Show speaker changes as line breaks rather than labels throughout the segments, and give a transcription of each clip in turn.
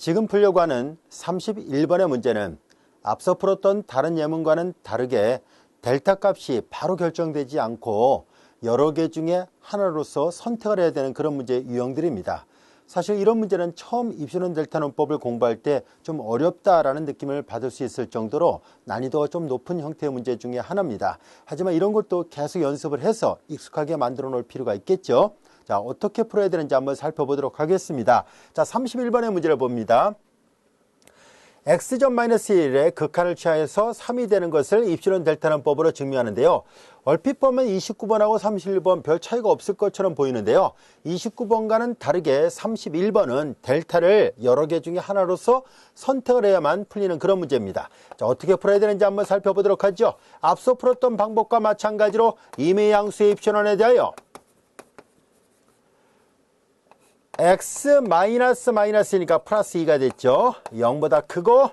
지금 풀려고 하는 31번의 문제는 앞서 풀었던 다른 예문과는 다르게 델타 값이 바로 결정되지 않고 여러 개 중에 하나로서 선택을 해야 되는 그런 문제 유형들입니다. 사실 이런 문제는 처음 입시론 델타 논법을 공부할 때 좀 어렵다라는 느낌을 받을 수 있을 정도로 난이도가 좀 높은 형태의 문제 중에 하나입니다. 하지만 이런 것도 계속 연습을 해서 익숙하게 만들어 놓을 필요가 있겠죠. 자, 어떻게 풀어야 되는지 한번 살펴보도록 하겠습니다. 자, 31번의 문제를 봅니다. x점 마이너스 1의 극한을 취하여서 3이 되는 것을 입시론 델타는 법으로 증명하는데요. 얼핏 보면 29번하고 31번 별 차이가 없을 것처럼 보이는데요. 29번과는 다르게 31번은 델타를 여러 개 중에 하나로서 선택을 해야만 풀리는 그런 문제입니다. 자, 어떻게 풀어야 되는지 한번 살펴보도록 하죠. 앞서 풀었던 방법과 마찬가지로 임의 양수의 입시론에 대하여 x 마이너스 마이너스니까 플러스 2가 됐죠. 0보다 크고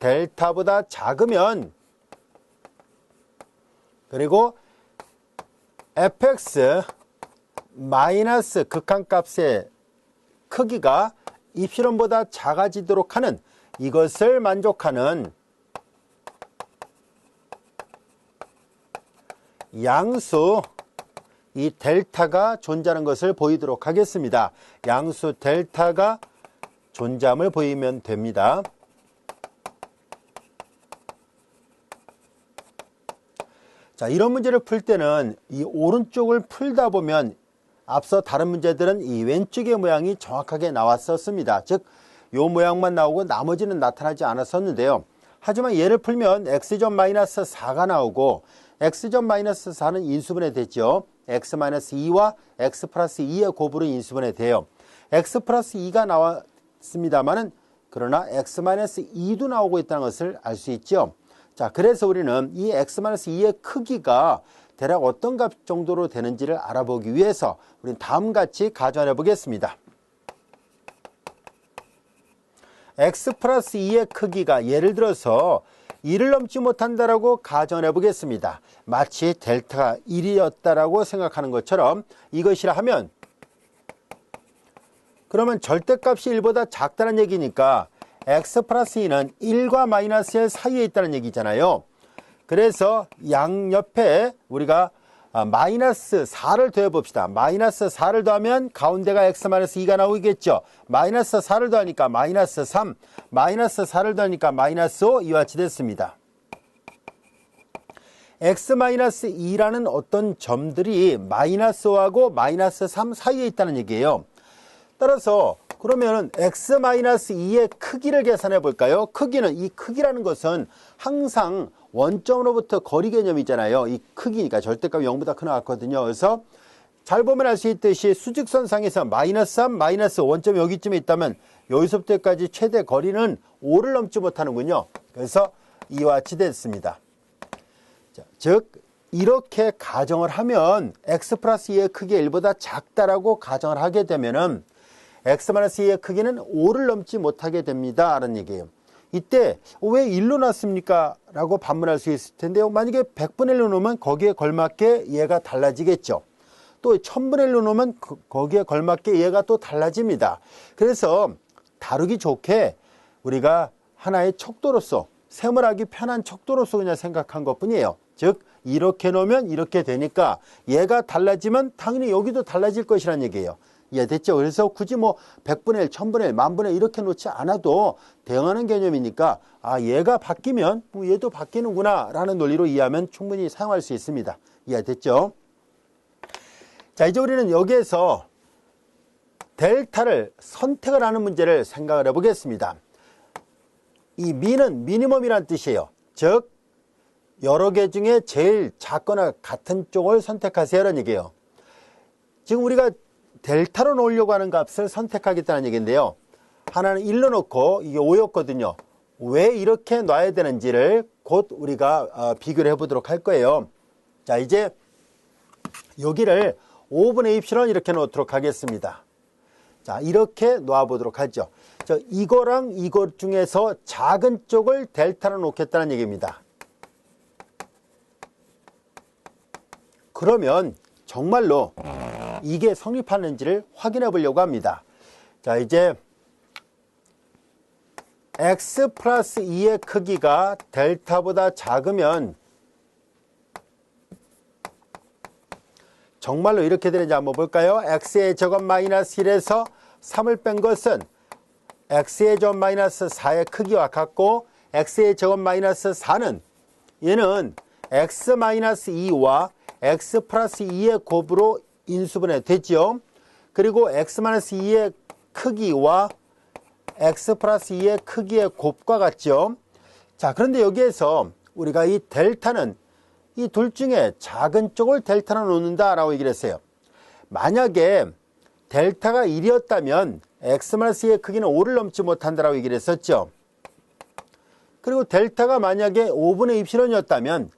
델타보다 작으면 그리고 fx 마이너스 극한값의 크기가 입실론보다 작아지도록 하는 이것을 만족하는 양수 이 델타가 존재하는 것을 보이도록 하겠습니다. 양수 델타가 존재함을 보이면 됩니다. 자, 이런 문제를 풀 때는 이 오른쪽을 풀다 보면 앞서 다른 문제들은 이 왼쪽의 모양이 정확하게 나왔었습니다. 즉, 요 모양만 나오고 나머지는 나타나지 않았었는데요. 하지만 얘를 풀면 x점 마이너스 4가 나오고 x점 마이너스 4는 인수분해 됐죠. X 마이너스 2와 x 플러스 2의 곱으로 인수분해 돼요. x 플러스 2가 나왔습니다만은 그러나 x 마이너스 2도 나오고 있다는 것을 알 수 있죠. 자, 그래서 우리는 이 x 마이너스 2의 크기가 대략 어떤 값 정도로 되는지를 알아보기 위해서 우리는 다음 같이 가정해 보겠습니다. X 플러스 2의 크기가 예를 들어서 1을 넘지 못한다라고 가정해 보겠습니다. 마치 델타가 1이었다라고 생각하는 것처럼 이것이라 하면 그러면 절대값이 1보다 작다는 얘기니까 x 플러스 2는 1과 마이너스 1 사이에 있다는 얘기잖아요. 그래서 양옆에 우리가 아, 마이너스 4를 더해 봅시다. 마이너스 4를 더하면 가운데가 x 마이너스 2가 나오겠죠. 마이너스 4를 더하니까 마이너스 3, 마이너스 4를 더하니까 마이너스 5 이와 같이 됐습니다. x 마이너스 2라는 어떤 점들이 마이너스 5하고 마이너스 3 사이에 있다는 얘기예요. 따라서 그러면 x-2의 크기를 계산해 볼까요? 크기는 이 크기라는 것은 항상 원점으로부터 거리 개념이잖아요. 이 크기니까 절대값 0보다 크 나왔거든요. 그래서 잘 보면 알 수 있듯이 수직선상에서 마이너스 3, 마이너스 원점 여기쯤에 있다면 여기서부터까지 최대 거리는 5를 넘지 못하는군요. 그래서 이와 같이 됐습니다. 자, 즉 이렇게 가정을 하면 x 플러스 2의 크기가 1보다 작다라고 가정을 하게 되면은 x-2의 크기는 5를 넘지 못하게 됩니다. 라는 얘기예요. 이때 왜 1로 놨습니까? 라고 반문할 수 있을 텐데요. 만약에 100분의 1로 놓으면 거기에 걸맞게 얘가 달라지겠죠. 또 1000분의 1로 놓으면 그, 거기에 걸맞게 얘가 또 달라집니다. 그래서 다루기 좋게 우리가 하나의 척도로서 세물하기 편한 척도로서 그냥 생각한 것 뿐이에요. 즉 이렇게 놓으면 이렇게 되니까 얘가 달라지면 당연히 여기도 달라질 것이라는 얘기예요. 이해됐죠? 그래서 굳이 뭐 100분의 1, 1000분의 1, 만분의 1 이렇게 놓지 않아도 대응하는 개념이니까 아 얘가 바뀌면 뭐 얘도 바뀌는구나 라는 논리로 이해하면 충분히 사용할 수 있습니다. 이해됐죠? 자 이제 우리는 여기에서 델타를 선택을 하는 문제를 생각을 해보겠습니다. 이 미는 미니멈이란 뜻이에요. 즉 여러 개 중에 제일 작거나 같은 쪽을 선택하세요 라는 얘기예요. 지금 우리가 델타로 놓으려고 하는 값을 선택하겠다는 얘기인데요. 하나는 1로 놓고 이게 5였거든요. 왜 이렇게 놔야 되는지를 곧 우리가 어, 비교를 해보도록 할 거예요. 자 이제 여기를 5분의 입실은 이렇게 놓도록 하겠습니다. 자 이렇게 놓아보도록 하죠. 저 이거랑 이것 중에서 작은 쪽을 델타로 놓겠다는 얘기입니다. 그러면 정말로 이게 성립하는지를 확인해 보려고 합니다. 자, 이제 x 플러스 2의 크기가 델타보다 작으면 정말로 이렇게 되는지 한번 볼까요? x의 제곱 마이너스 1에서 3을 뺀 것은 x의 제곱 마이너스 4의 크기와 같고 x의 제곱 마이너스 4는 얘는 x 마이너스 2와 x 플러스 2의 곱으로 인수분해 되죠. 그리고 x 마이너스 2의 크기와 x 플러스 2의 크기의 곱과 같죠. 자, 그런데 여기에서 우리가 이 델타는 이 둘 중에 작은 쪽을 델타로 놓는다 라고 얘기를 했어요. 만약에 델타가 1이었다면 x-2의 크기는 5를 넘지 못한다라고 얘기를 했었죠. 그리고 델타가 만약에 5분의 입실론이었다면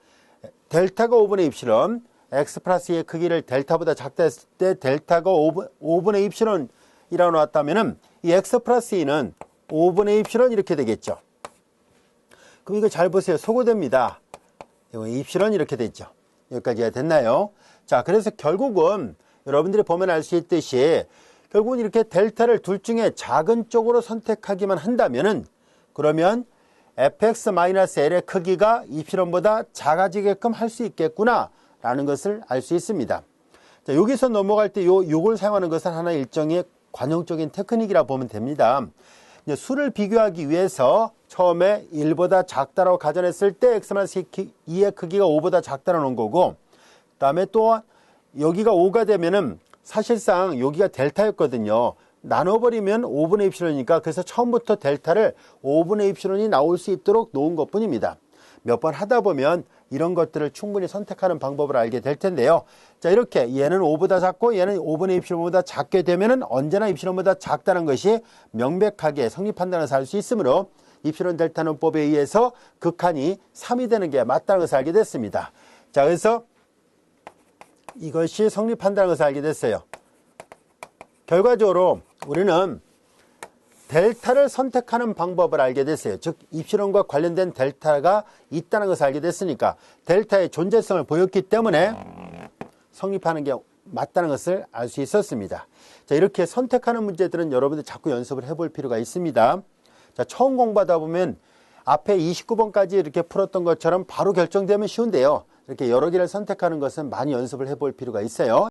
델타가 5분의 입실론 x 플러스 2의 크기를 델타보다 작다 했을 때 델타가 5분, 5분의 입실론 이라고 나왔다면 이 x 플러스 2는 5분의 입실론 이렇게 되겠죠. 그럼 이거 잘 보세요. 소거됩니다. 이거 입실론 이렇게 됐죠. 여기까지가 됐나요? 자, 그래서 결국은 여러분들이 보면 알 수 있듯이 결국은 이렇게 델타를 둘 중에 작은 쪽으로 선택하기만 한다면은 그러면 fx-l의 크기가 입실론보다 작아지게끔 할 수 있겠구나 라는 것을 알 수 있습니다. 자, 여기서 넘어갈 때 요, 요걸 사용하는 것은 하나 일정의 관용적인 테크닉이라 보면 됩니다. 수를 비교하기 위해서 처음에 1보다 작다라고 가정했을 때 x-2의 크기가 5보다 작다라고 놓은 거고 그 다음에 또 여기가 5가 되면은 사실상 여기가 델타였거든요. 나눠버리면 5분의 입실론이니까 그래서 처음부터 델타를 5분의 입실론이 나올 수 있도록 놓은 것 뿐입니다. 몇 번 하다 보면 이런 것들을 충분히 선택하는 방법을 알게 될 텐데요. 자, 이렇게 얘는 5보다 작고 얘는 5분의 입실론보다 작게 되면은 언제나 입실론보다 작다는 것이 명백하게 성립한다는 것을 알 수 있으므로 입실론 델타 논법에 의해서 극한이 3이 되는 게 맞다는 것을 알게 됐습니다. 자, 그래서 이것이 성립한다는 것을 알게 됐어요. 결과적으로 우리는 델타를 선택하는 방법을 알게 됐어요. 즉 입실론과 관련된 델타가 있다는 것을 알게 됐으니까 델타의 존재성을 보였기 때문에 성립하는 게 맞다는 것을 알 수 있었습니다. 자, 이렇게 선택하는 문제들은 여러분들 자꾸 연습을 해볼 필요가 있습니다. 자, 처음 공부하다 보면 앞에 29번까지 이렇게 풀었던 것처럼 바로 결정되면 쉬운데요. 이렇게 여러 개를 선택하는 것은 많이 연습을 해볼 필요가 있어요.